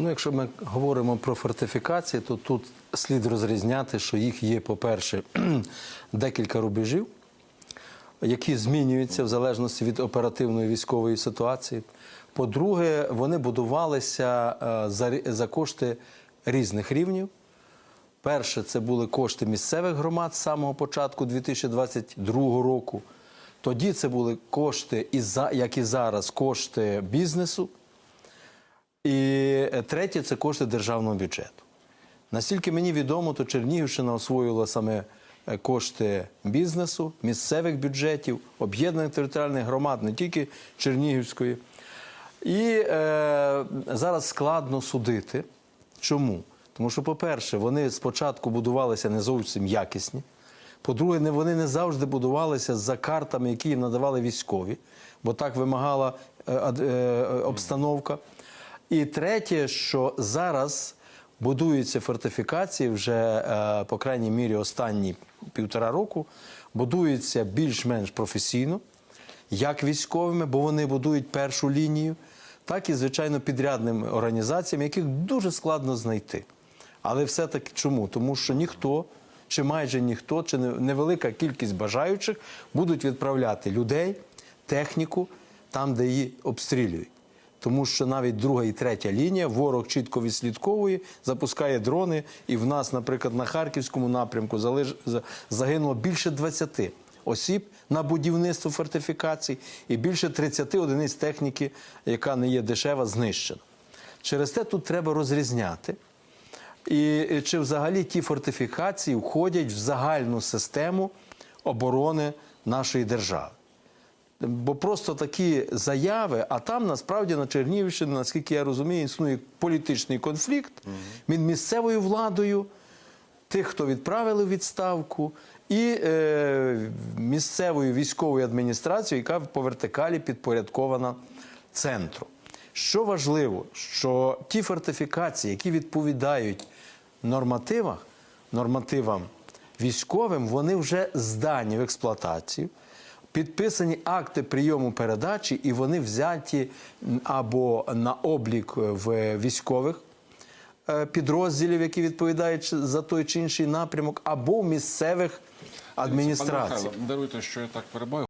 Ну, якщо ми говоримо про фортифікації, то тут слід розрізняти, що їх є, по-перше, декілька рубежів, які змінюються в залежності від оперативної військової ситуації. По-друге, вони будувалися е, за, за кошти різних рівнів. Перше, це були кошти місцевих громад з самого початку 2022 року. Тоді це були кошти, як і зараз, кошти бізнесу. І е, третє це кошти державного бюджету. Наскільки мені відомо, то Чернігівщина освоїла саме е, кошти бізнесу, місцевих бюджетів, об'єднаних територіальних громад, не тільки Чернігівської. І е, зараз складно судити. Чому? Тому що, по-перше, вони спочатку будувалися не зовсім якісні. По-друге, вони не завжди будувалися за картами, які їм надавали військові, бо так вимагала е, е, обстановка. І третє, що зараз будуються фортифікації вже, е, по крайній мірі, останні півтора року, будуються більш-менш професійно, як військовими, бо вони будують першу лінію, так і, звичайно, підрядним організаціям, яких дуже складно знайти. Але все-таки чому? Тому що ніхто, чи майже ніхто, чи невелика кількість бажаючих будуть відправляти людей, техніку там, де її обстрілюють. Тому що навіть друга і третя лінія ворог чітко відслідковує, запускає дрони. І в нас, наприклад, на харківському напрямку загинуло більше 20 осіб на будівництво фортифікацій, і більше 30 одиниць техніки, яка не є дешева, знищена. Через те тут треба розрізняти. І чи взагалі ті фортифікації входять в загальну систему оборони нашої держави? Бо просто такі заяви, а там насправді на Чернігівщині, наскільки я розумію, існує політичний конфлікт між місцевою владою, тих, хто відправили відставку, і е, місцевою військовою адміністрацією, яка по вертикалі підпорядкована центру. Що важливо, що ті фортифікації, які відповідають нормативах, нормативам військовим, вони вже здані в експлуатацію. Підписані акти прийому передачі, і вони взяті або на облік в військових е, підрозділів, які відповідають за той чи інший напрямок, або в місцевих адміністрацій. Даруйте, що я так перебаю.